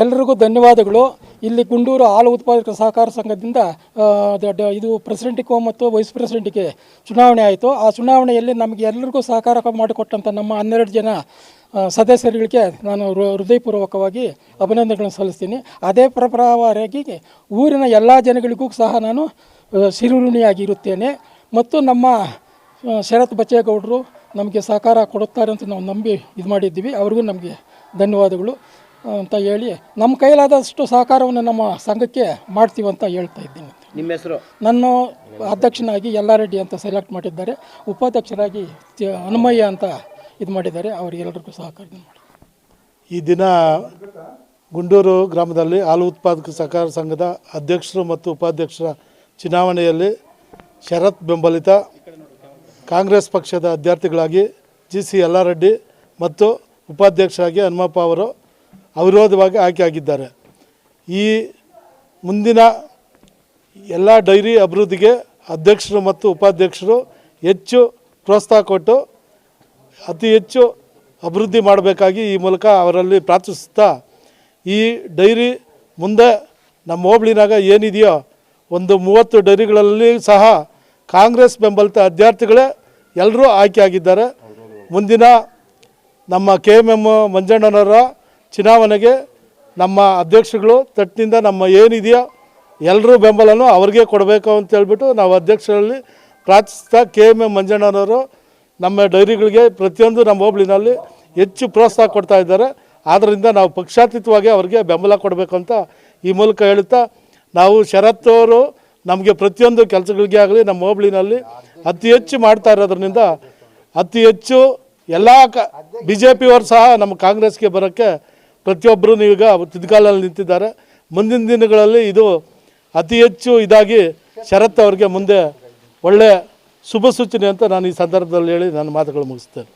ಎಲ್ರಿಗೂ ಧನ್ಯವಾದಗಳು. ಇಲ್ಲಿ ಗುಂಡೂರು ಹಾಲು ಉತ್ಪಾದಕರ ಸಹಕಾರ ಸಂಘದಿಂದ ಇದು ಪ್ರೆಸಿಡೆಂಟಿಗೂ ಮತ್ತು ವೈಸ್ ಪ್ರೆಸಿಡೆಂಟಿಗೆ ಚುನಾವಣೆ ಆಯಿತು. ಆ ಚುನಾವಣೆಯಲ್ಲಿ ನಮಗೆ ಎಲ್ಲರಿಗೂ ಸಹಕಾರ ಮಾಡಿಕೊಟ್ಟಂಥ ನಮ್ಮ ಹನ್ನೆರಡು ಜನ ಸದಸ್ಯರುಗಳಿಗೆ ನಾನು ಹೃದಯಪೂರ್ವಕವಾಗಿ ಅಭಿನಂದನೆಗಳನ್ನು ಸಲ್ಲಿಸ್ತೀನಿ. ಅದೇ ಪ್ರಭಾವವಾಗಿ ಊರಿನ ಎಲ್ಲ ಜನಗಳಿಗೂ ಸಹ ನಾನು ಸಿರುಋಣಿಯಾಗಿರುತ್ತೇನೆ ಮತ್ತು ನಮ್ಮ ಶರತ್ ಬಚ್ಚೇಗೌಡರು ನಮಗೆ ಸಹಕಾರ ಕೊಡುತ್ತಾರೆ ಅಂತ ನಾವು ನಂಬಿ ಇದು ಮಾಡಿದ್ದೀವಿ. ಅವ್ರಿಗೂ ನಮಗೆ ಧನ್ಯವಾದಗಳು. ಅಂತ ಹೇಳಿ ನಮ್ಮ ಕೈಲಾದಷ್ಟು ಸಹಕಾರವನ್ನು ನಮ್ಮ ಸಂಘಕ್ಕೆ ಮಾಡ್ತೀವಿ ಅಂತ ಹೇಳ್ತಾ ಇದ್ದೀನಿ. ನಿಮ್ಮ ಹೆಸರು? ನನ್ನ ಅಧ್ಯಕ್ಷನಾಗಿ ಯಲ್ಲಾರೆಡ್ಡಿ ಅಂತ ಸೆಲೆಕ್ಟ್ ಮಾಡಿದ್ದಾರೆ. ಉಪಾಧ್ಯಕ್ಷರಾಗಿ ತ- ಹನುಮಯ್ಯ ಅಂತ ಇದು ಮಾಡಿದ್ದಾರೆ. ಅವರಿಗೆಲ್ಲರಿಗೂ ಸಹಕಾರ ಮಾಡಿ. ಈ ದಿನ ಗುಂಡೂರು ಗ್ರಾಮದಲ್ಲಿ ಹಾಲು ಉತ್ಪಾದಕ ಸಹಕಾರ ಸಂಘದ ಅಧ್ಯಕ್ಷರು ಮತ್ತು ಉಪಾಧ್ಯಕ್ಷರ ಚುನಾವಣೆಯಲ್ಲಿ ಶರತ್ ಬೆಂಬಲಿತ ಕಾಂಗ್ರೆಸ್ ಪಕ್ಷದ ಅಭ್ಯರ್ಥಿಗಳಾಗಿ ಜಿ ಸಿ ಯಲ್ಲಾರೆಡ್ಡಿ ಮತ್ತು ಉಪಾಧ್ಯಕ್ಷರಾಗಿ ಹನುಮಪ್ಪ ಅವರು ಅವಿರೋಧವಾಗಿ ಆಯ್ಕೆಯಾಗಿದ್ದಾರೆ ಈ ಮುಂದಿನ ಎಲ್ಲ ಡೈರಿ ಅಭಿವೃದ್ಧಿಗೆ ಅಧ್ಯಕ್ಷರು ಮತ್ತು ಉಪಾಧ್ಯಕ್ಷರು ಹೆಚ್ಚು ಪ್ರೋತ್ಸಾಹ ಕೊಟ್ಟು ಅತಿ ಹೆಚ್ಚು ಅಭಿವೃದ್ಧಿ ಮಾಡಬೇಕಾಗಿ ಈ ಮೂಲಕ ಅವರಲ್ಲಿ ಪ್ರಾರ್ಥಿಸುತ್ತಾ ಈ ಡೈರಿ ಮುಂದೆ ನಮ್ಮ ಹೋಬಳಿನಾಗ ಏನಿದೆಯೋ ಒಂದು ಮೂವತ್ತು ಡೈರಿಗಳಲ್ಲಿ ಸಹ ಕಾಂಗ್ರೆಸ್ ಬೆಂಬಲಿತ ಅಭ್ಯರ್ಥಿಗಳೇ ಎಲ್ಲರೂ ಆಯ್ಕೆಯಾಗಿದ್ದಾರೆ ಮುಂದಿನ ನಮ್ಮ ಕೆ ಎಂ ಎಂ ಮಂಜಣ್ಣನವರ ಚುನಾವಣೆಗೆ ನಮ್ಮ ಅಧ್ಯಕ್ಷಗಳು ತಟ್ಟಿನಿಂದ ನಮ್ಮ ಏನಿದೆಯೋ ಎಲ್ಲರೂ ಬೆಂಬಲನೂ ಅವ್ರಿಗೆ ಕೊಡಬೇಕು ಅಂತ ಹೇಳ್ಬಿಟ್ಟು ನಾವು ಅಧ್ಯಕ್ಷರಲ್ಲಿ ಪ್ರಾರ್ಥಿಸ್ತಾ ಕೆ ಎಂ ಎಂ ಮಂಜಣ್ಣನವರು ನಮ್ಮ ಡೈರಿಗಳಿಗೆ ಪ್ರತಿಯೊಂದು ನಮ್ಮ ಹೋಬಳಿನಲ್ಲಿ ಹೆಚ್ಚು ಪ್ರೋತ್ಸಾಹ ಕೊಡ್ತಾ ಇದ್ದಾರೆ. ಆದ್ದರಿಂದ ನಾವು ಪಕ್ಷಾತೀತವಾಗಿ ಅವರಿಗೆ ಬೆಂಬಲ ಕೊಡಬೇಕು ಅಂತ ಈ ಮೂಲಕ ಹೇಳುತ್ತಾ ನಾವು ಶರತ್ ಅವರು ನಮಗೆ ಪ್ರತಿಯೊಂದು ಕೆಲಸಗಳಿಗೆ ಆಗಲಿ ನಮ್ಮ ಹೋಬಳಿನಲ್ಲಿ ಅತಿ ಹೆಚ್ಚು ಮಾಡ್ತಾ ಇರೋದ್ರಿಂದ ಅತಿ ಹೆಚ್ಚು ಎಲ್ಲ ಕ ಬಿ ಜೆ ಪಿಯವರು ಸಹ ನಮ್ಮ ಕಾಂಗ್ರೆಸ್ಗೆ ಬರೋಕ್ಕೆ ಪ್ರತಿಯೊಬ್ಬರು ಈಗ ತಿದ್ಕಾಲಲ್ಲಿ ನಿಂತಿದ್ದಾರೆ. ಮುಂದಿನ ದಿನಗಳಲ್ಲಿ ಇದು ಅತಿ ಹೆಚ್ಚು ಇದಾಗಿ ಶರತ್ ಅವರಿಗೆ ಮುಂದೆ ಒಳ್ಳೆಯ ಶುಭ ಸೂಚನೆ ಅಂತ ನಾನು ಈ ಸಂದರ್ಭದಲ್ಲಿ ಹೇಳಿ ನನ್ನ ಮಾತುಗಳು ಮುಗಿಸ್ತೇನೆ.